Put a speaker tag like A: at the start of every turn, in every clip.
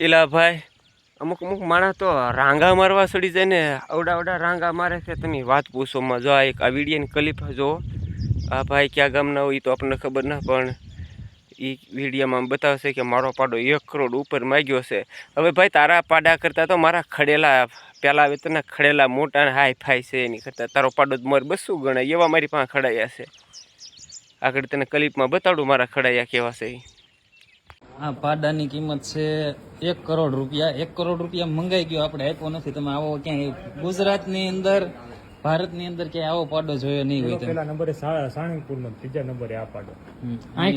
A: એલા ભાઈ અમુક અમુક માણસ તો રાંગા મારવા સડી જાય ને અવડા અવડા રાંગા મારે છે. તમે વાત પૂછોમાં જો આ એક આ વિડીયોની ક્લિપ જો આ ભાઈ ક્યાં ગામના હોય એ તો આપણને ખબર ના, પણ એ વિડીયોમાં બતાવશે કે મારો પાડો એક કરોડ ઉપર માગ્યો છે. હવે ભાઈ, તારા પાડા કરતાં તો મારા ખડેલા પહેલાં આવે તને ખડેલા મોટા હાઈ ફાઈ છે એની કરતાં. તારો પાડો મારે બસું ગણાય, એવા મારી પાસે ખડાયા છે. આગળ તને ક્લિપમાં બતાડું મારા ખડાયા કેવા છે ઈ.
B: આ પાડાની કિંમત છે એક કરોડ રૂપિયા. એક કરોડ રૂપિયા મંગાઈ ગયો આપણે આપ્યો નથી. તમે આવો ક્યાંય. ગુજરાતની અંદર ભારતની અંદર ક્યાંય આવો પાડો જોયો નહીં હોય
C: પેલા નંબરે સા- નો ત્રીજા નંબરે આ પાડો.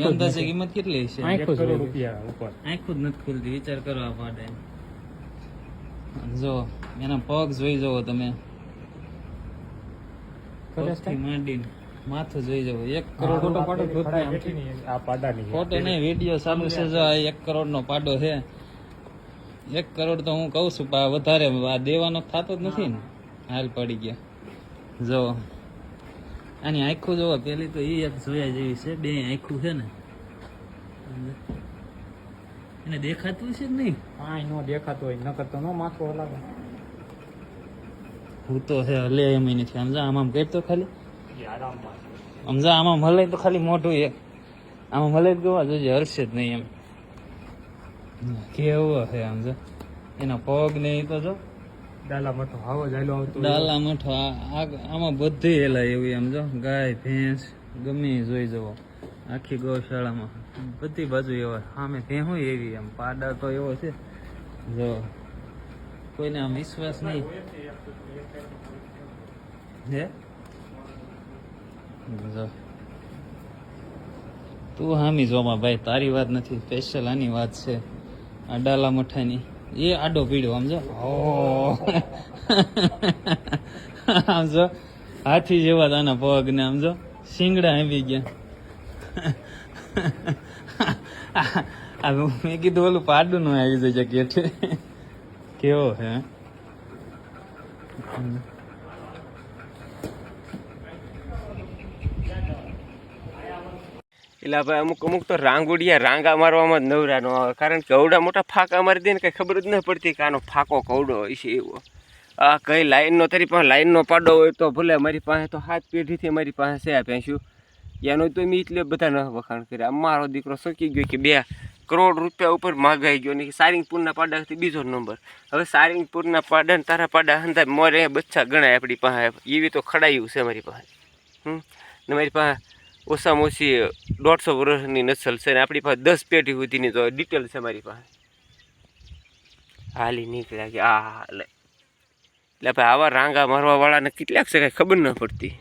B: અંદાજે કિંમત કેટલી છે
C: એક કરોડ રૂપિયા ઉપર.
B: આંખું જ નથી ખુલતી. વિચાર કરો આ પાડે જો એના પગ જોઈ જવો તમે. માંડીને. માથું જોઈ જવું. એક કરોડ
C: ફોટો પાડો આ પાડાની
B: ફોટો નહીં વીડિયો ચાલુ છે જો આ એક કરોડ નો પાડો છે. એક કરોડ તો હું કઉ છું પણ વધારે આ દેવાનો થતો જ નથી ને. હાલ પડી ગયા. જો આની આખું જોવો પેલી તો એ એક જોયા જેવી છે બે આખું છે ને. એને દેખાતું છે જ નહીં?
C: હા નો દેખાતો હોય નકર તો નો માથું હલાવે.
B: હું તો હે હલે એમ નથી સમજા આમ આમ કરતો ખાલી. સમજા આમાં મળે તો ખાલી મોઢું એક. આમાં મલાઈ ગવા જોજે હર્ષે જ નહીં એમ. કેવો હે સમજા એના પગ ને ઈ તો જો.
C: ડાલા મઠો આવો જાયલો આવતો
B: ડાલા મઠો આમાં બધી હેલા એવી સમજો જો. ગાય ભેંસ ગમે જોઈ જવો. આખી ગૌશાળામાં. બધી બાજુ એવા. સામે ભેહું એવી એમ પાડા તો એવો છે. જો. કોઈને આમ વિશ્વાસ નહીં. હે? તું હામી જોમાં ભાઈ, તારી વાત નથી સ્પેશિયલ આની વાત છે, આ ડાલા મઠાની. એ આડો પીડ્યો, આમ જો. આમ જો, હાથી જેવા તાના પગ ને આમ શિંગડા આવી ગયા. મેં કીધું ઓલું પાડું નું આવી જાય કેઠે કેવો હે હમ.
A: એટલે ભાઈ અમુક અમુક તો રાંગોડિયા રાંગા મારવામાં જ નવરા ન આવે. કારણ કે અવડા મોટા ફાંકા મારી દે ને કંઈ ખબર જ ન પડતી કે આનો ફાંકો કવડો હોય છે એવો. આ કઈ લાઈનનો, તારી પાસે લાઈનનો પાડો હોય તો ભલે, મારી પાસે તો હાથ પેઢીથી મારી પાસે છે આ ભેંસ્યું એનો તો મેં એટલે બધા ન વખાણ કર્યા. મારો દીકરો શકી ગયો કે બે કરોડ રૂપિયા ઉપર માગાઈ ગયો ને સારિંગપુરના પાડાથી બીજો નંબર. હવે સારિંગપુરના પાડા ને તારા પાડા હંધા મોરે બચ્ચા ગણાય આપણી પાસે. એવી તો ખડાયું છે મારી પાસે. હમ? ને મારી પાસે ઓછામાં ઓછી દોઢસો વર્ષની નસલ છે ને આપણી પાસે દસ પેઢી સુધીની તો ડિટેલ છે મારી પાસે. હાલી નીકળ્યા કે આ એટલે ભાઈ આવા રાંગા મારવા વાળાને કેટલાક છે કાંઈ ખબર ન પડતી.